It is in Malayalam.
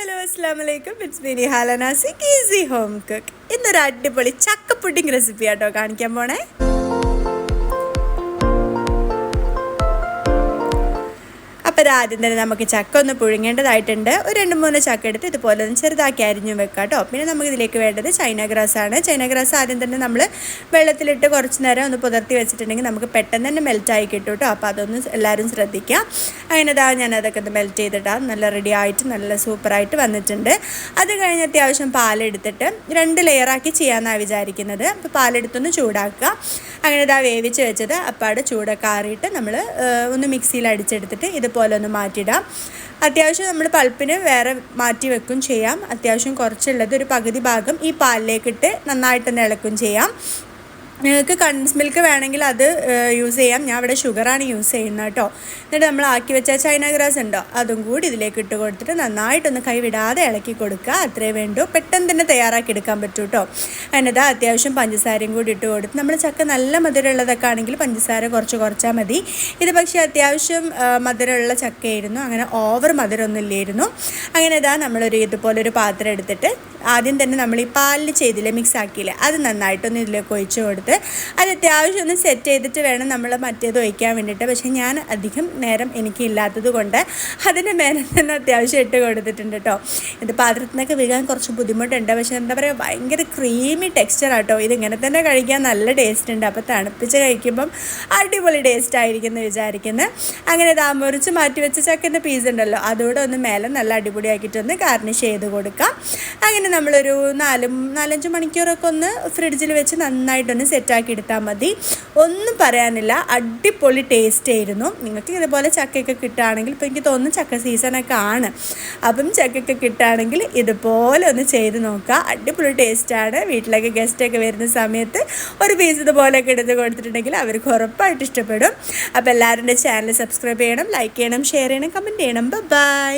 ഹലോ അസ്സാം വലൈക്കും ഇറ്റ്സ് മിനി ഹാലനാസി ഈസി ഹോം കുക്ക് ഇന്നൊരു അടിപൊളി ചക്ക പുഡിംഗ് റെസിപ്പി ആട്ടോ കാണിക്കാൻ പോണേ. അപ്പോൾ ആദ്യം തന്നെ നമുക്ക് ചക്ക ഒന്ന് പുഴുങ്ങേണ്ടതായിട്ടുണ്ട്. ഒരു രണ്ട് മൂന്ന് ചക്ക എടുത്ത് ഇതുപോലെ ഒന്ന് ചെറുതാക്കി അരിഞ്ഞു വെക്കാം കേട്ടോ. പിന്നെ നമുക്ക് ഇതിലേക്ക് വേണ്ടത് ചൈന ഗ്രാസ് ആണ്. ചൈന ഗ്രാസ് ആദ്യം തന്നെ നമ്മൾ വെള്ളത്തിലിട്ട് കുറച്ച് നേരം ഒന്ന് പുതർത്തി വെച്ചിട്ടുണ്ടെങ്കിൽ നമുക്ക് പെട്ടെന്ന് തന്നെ മെൽറ്റായി കിട്ടും കേട്ടോ. അപ്പോൾ അതൊന്ന് എല്ലാവരും ശ്രദ്ധിക്കാം. അങ്ങനെ ഇതാ ഞാൻ അതൊക്കെ മെൽറ്റ് ചെയ്തിട്ടാണ് നല്ല റെഡി ആയിട്ട് നല്ല സൂപ്പറായിട്ട് വന്നിട്ടുണ്ട്. അത് കഴിഞ്ഞ് അത്യാവശ്യം പാലെടുത്തിട്ട് രണ്ട് ലെയറാക്കി ചെയ്യാമെന്നാണ് വിചാരിക്കുന്നത്. അപ്പോൾ പാലെടുത്തൊന്ന് ചൂടാക്കുക. അങ്ങനെ ഇതാ വേവിച്ച് വെച്ചത് അപ്പാട് ചൂടൊക്കെ ആറിയിട്ട് നമ്മൾ ഒന്ന് മിക്സിയിൽ അടിച്ചെടുത്തിട്ട് ഇതുപോലെ ഒന്ന് മാറ്റിയിടാം. അത്യാവശ്യം നമ്മൾ പൾപ്പിന് വേറെ മാറ്റി വെക്കും ചെയ്യാം. അത്യാവശ്യം കുറച്ചുള്ളത് ഒരു പകുതി ഭാഗം ഈ പാലിലേക്കിട്ട് നന്നായിട്ടൊന്ന് ഇളക്കും ചെയ്യാം. നിങ്ങൾക്ക് കൺസ് മിൽക്ക് വേണമെങ്കിൽ അത് യൂസ് ചെയ്യാം. ഞാൻ ഇവിടെ ഷുഗറാണ് യൂസ് ചെയ്യുന്നത് കേട്ടോ. എന്നിട്ട് നമ്മൾ ആക്കി വെച്ച ചൈന ഗ്രാസ് ഉണ്ടോ അതും കൂടി ഇതിലേക്ക് ഇട്ട് കൊടുത്തിട്ട് നന്നായിട്ടൊന്ന് കൈവിടാതെ ഇളക്കി കൊടുക്കുക. അത്രേ വേണ്ടൂ. പെട്ടെന്ന് തന്നെ തയ്യാറാക്കി എടുക്കാൻ പറ്റൂ കേട്ടോ. അതിനത് അത്യാവശ്യം പഞ്ചസാരയും കൂടി ഇട്ട് കൊടുത്ത് നമ്മൾ ചക്ക നല്ല മധുരമുള്ളതൊക്കെ ആണെങ്കിൽ പഞ്ചസാര കുറച്ച് കുറച്ചാൽ മതി. ഇത് പക്ഷേ അത്യാവശ്യം മധുരമുള്ള ചക്കയായിരുന്നു. അങ്ങനെ ഓവർ മധുരമൊന്നും ഇല്ലായിരുന്നു. അങ്ങനെ ഇതാ നമ്മളൊരു ഇതുപോലൊരു പാത്രം എടുത്തിട്ട് ആദ്യം തന്നെ നമ്മൾ ഈ പാലിൽ ചെയ്തില്ലേ മിക്സ് ആക്കിയില്ലേ അത് നന്നായിട്ടൊന്ന് ഇതിലേക്ക് ഒഴിച്ച് കൊടുത്ത് അത് അത്യാവശ്യം ഒന്ന് സെറ്റ് ചെയ്തിട്ട് വേണം നമ്മൾ മറ്റേത് ഒഴിക്കാൻ വേണ്ടിയിട്ട്. പക്ഷേ ഞാൻ അധികം നേരം എനിക്ക് ഇല്ലാത്തത് കൊണ്ട് അതിന്റെ മേലെ തന്നെ അത്യാവശ്യം ഇട്ട് കൊടുത്തിട്ടുണ്ട് കേട്ടോ ഇത് പാത്രത്തിൽ നിന്നൊക്കെ വീകാൻ കുറച്ച് ബുദ്ധിമുട്ടുണ്ട്. പക്ഷേ എന്താ പറയുക ഭയങ്കര ക്രീമി ടെക്സ്ചർ ആട്ടോ. ഇതിങ്ങനെ തന്നെ കഴിക്കാൻ നല്ല ടേസ്റ്റ് ഉണ്ട്. അപ്പോൾ തണുപ്പിച്ച് കഴിക്കുമ്പം അടിപൊളി ടേസ്റ്റ് ആയിരിക്കും എന്ന് വിചാരിക്കുന്നത് അങ്ങനെ ഇതാ മുറിച്ച് മാറ്റി വെച്ച ചക്കന്റെ പീസ് ഉണ്ടല്ലോ അതുകൂടെ ഒന്ന് മേലെ നല്ല അടിപൊളിയാക്കിയിട്ടൊന്ന് ഗാർണിഷ് ചെയ്ത് കൊടുക്കാം. അങ്ങനെ നമ്മളൊരു നാലും നാലഞ്ച് മണിക്കൂറൊക്കെ ഒന്ന് ഫ്രിഡ്ജിൽ വെച്ച് നന്നായിട്ടൊന്ന് സെറ്റാക്കി എടുത്താൽ മതി. ഒന്നും പറയാനില്ല. അടിപൊളി ടേസ്റ്റ് ആയിരുന്നു. നിങ്ങൾക്ക് ഇതുപോലെ ചക്കയൊക്കെ കിട്ടുകയാണെങ്കിൽ ഇപ്പോൾ എനിക്ക് തോന്നുന്നു ചക്ക സീസണൊക്കെ ആണ്. അപ്പം ചക്കയൊക്കെ കിട്ടുകയാണെങ്കിൽ ഇതുപോലെ ഒന്ന് ചെയ്ത് നോക്കുക. അടിപൊളി ടേസ്റ്റാണ് വീട്ടിലൊക്കെ ഗസ്റ്റൊക്കെ വരുന്ന സമയത്ത് ഒരു പീസ് ഇതുപോലെയൊക്കെ എടുത്ത് കൊടുത്തിട്ടുണ്ടെങ്കിൽ അവർക്ക് ഉറപ്പായിട്ട് ഇഷ്ടപ്പെടും. അപ്പോൾ എല്ലാവരുടെ ചാനൽ സബ്സ്ക്രൈബ് ചെയ്യണം ലൈക്ക് ചെയ്യണം ഷെയർ ചെയ്യണം കമന്റ് ചെയ്യണം. ബൈ